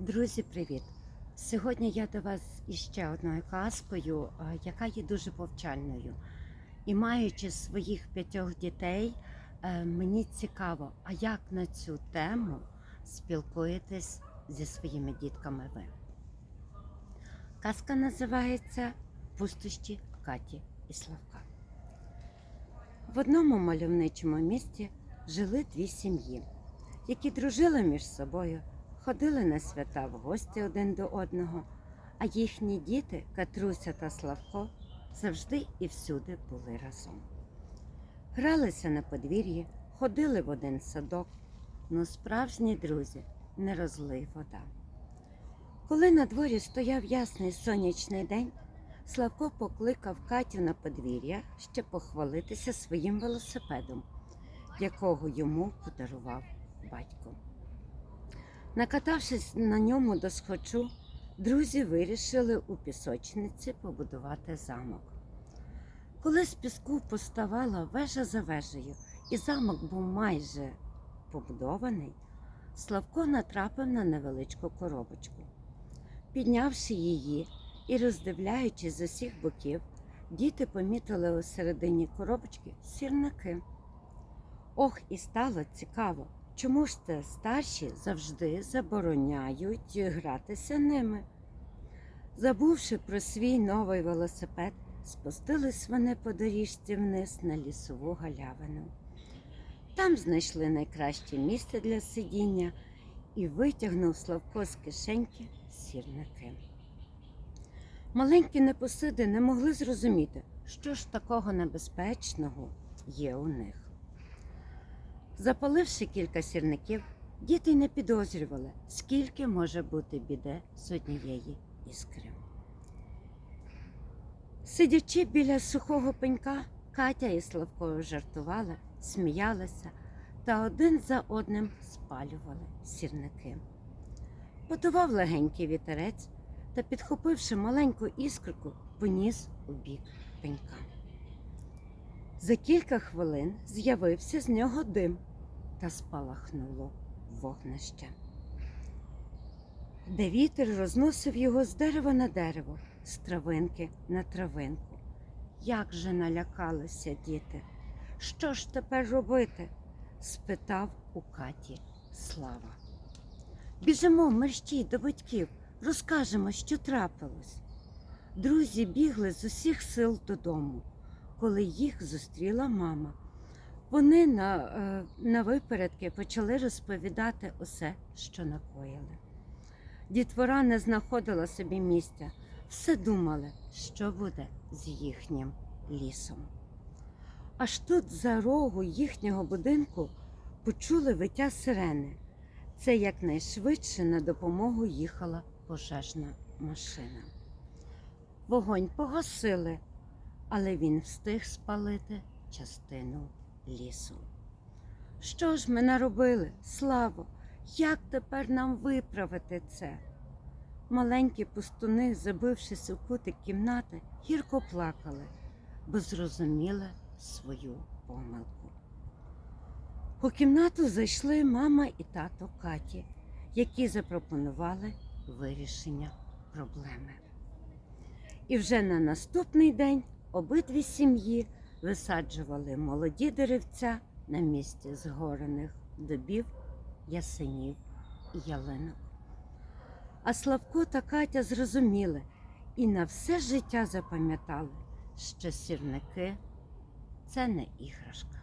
Друзі, привіт! Сьогодні я до вас іще одною казкою, яка є дуже повчальною. І маючи своїх п'ятьох дітей, е, мені цікаво, а як на цю тему спілкуєтесь зі своїми дітками ви. Казка називається Пустощі Каті і Славка. В одному мальовничому місті жили дві сім'ї, які дружили між собою ходили на свята в гості один до одного, а їхні діти, Катруся та Славко, завжди і всюди були разом. Гралися на подвір'ї, ходили в один садок, ну справжні друзі не розлий вода. Коли на дворі стояв ясний сонячний день, Славко покликав Катю на подвір'я ще похвалитися своїм велосипедом, якого йому подарував батько. Накатавшись на ньому до схочу, друзі вирішили у пісочниці побудувати замок. Коли з піску поставала вежа за вежею, і замок був майже побудований, Славко натрапив на невеличку коробочку. Піднявши її і роздивляючись з усіх боків, діти помітили у середині коробочки сірники. Ох, і стало цікаво, Чому ж це старші завжди забороняють гратися ними? Забувши про свій новий велосипед, спустились вони по доріжці вниз на лісову галявину. Там знайшли найкраще місце для сидіння і витягнув Славко з кишеньки сірники. Маленькі непосиди не могли зрозуміти, що ж такого небезпечного є у них. Запаливши кілька сірників, діти не підозрювали, скільки може бути біде з однієї іскри. Сидячи біля сухого пенька, Катя і Славкою жартували, сміялися та один за одним спалювали сірники. Подував легенький вітерець та, підхопивши маленьку іскорку, поніс у бік пенька. За кілька хвилин з'явився з нього дим та спалахнуло вогнище. Де вітер розносив його з дерева на дерево, з травинки на травинку. Як же налякалися діти? Що ж тепер робити? спитав у Каті Слава. Біжимо мерщій до батьків, розкажемо, що трапилось. Друзі бігли з усіх сил додому, коли їх зустріла мама. Вони на, е, на випередки почали розповідати усе, що накоїли. Дітвора не знаходила собі місця, все думали, що буде з їхнім лісом. Аж тут за рогу їхнього будинку почули виття сирени. Це якнайшвидше на допомогу їхала пожежна машина. Вогонь погасили, але він встиг спалити частину лісу. Що ж ми наробили, Славо? Як тепер нам виправити це? Маленькі пустуни, забившись у кутик кімнати, гірко плакали, бо зрозуміли свою помилку. У кімнату зайшли мама і тато Каті, які запропонували вирішення проблеми. І вже на наступний день обидві сім'ї висаджували молоді деревця на місці згорених дубів, ясенів і ялинок. А Славко та Катя зрозуміли і на все життя запам'ятали, що сірники це не іграшка.